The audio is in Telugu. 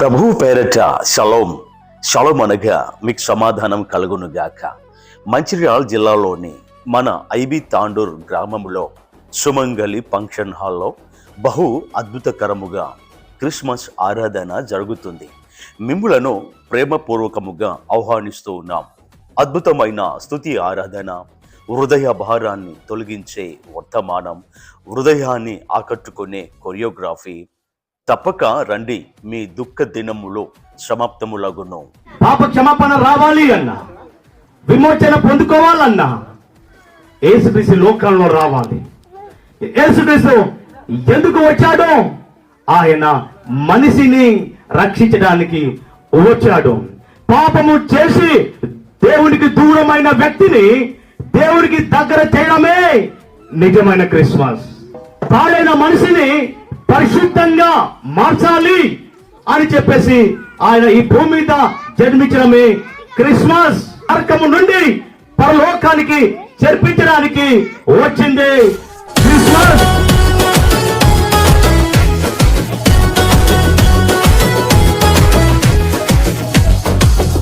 ప్రభువు పేరట షలోం. షలోం అనగా మీకు సమాధానం కలుగునుగాక. మంచిర్యాల జిల్లాలోని మన ఐబి తాండూర్ గ్రామంలో సుమంగలి ఫంక్షన్ హాల్లో బహు అద్భుతకరముగా క్రిస్మస్ ఆరాధన జరుగుతుంది. మిమ్ములను ప్రేమపూర్వకముగా ఆహ్వానిస్తూ ఉన్నాం. అద్భుతమైన స్తుతి ఆరాధన హృదయ భారాన్ని తొలగించే వర్తమానం హృదయాన్ని ఆకట్టుకునే కొరియోగ్రఫీ తప్పక రండి మీ దుఃఖ దినములో సమాప్తములగును పాప క్షమాపణ రావాలి అన్నా. విమోచన పొందుకోవాలన్నా. ఏసుక్రీస్తు లోకంలో రావాలి. ఏసుక్రీస్తు ఎందుకు వచ్చాడు? ఆయన మనిషిని రక్షించడానికి వచ్చాడు. పాపము చేసి దేవునికి దూరమైన వ్యక్తిని దేవునికి దగ్గర చేయడమే నిజమైన క్రిస్మస్. పాడైన మనిషిని పరిశుద్ధంగా మార్చాలి అని చెప్పేసి ఆయన ఈ భూమి మీద జన్మించడమే క్రిస్మస్ నరకము నుండి పరలోకానికి జరిపించడానికి వచ్చింది. క్రిస్మస్!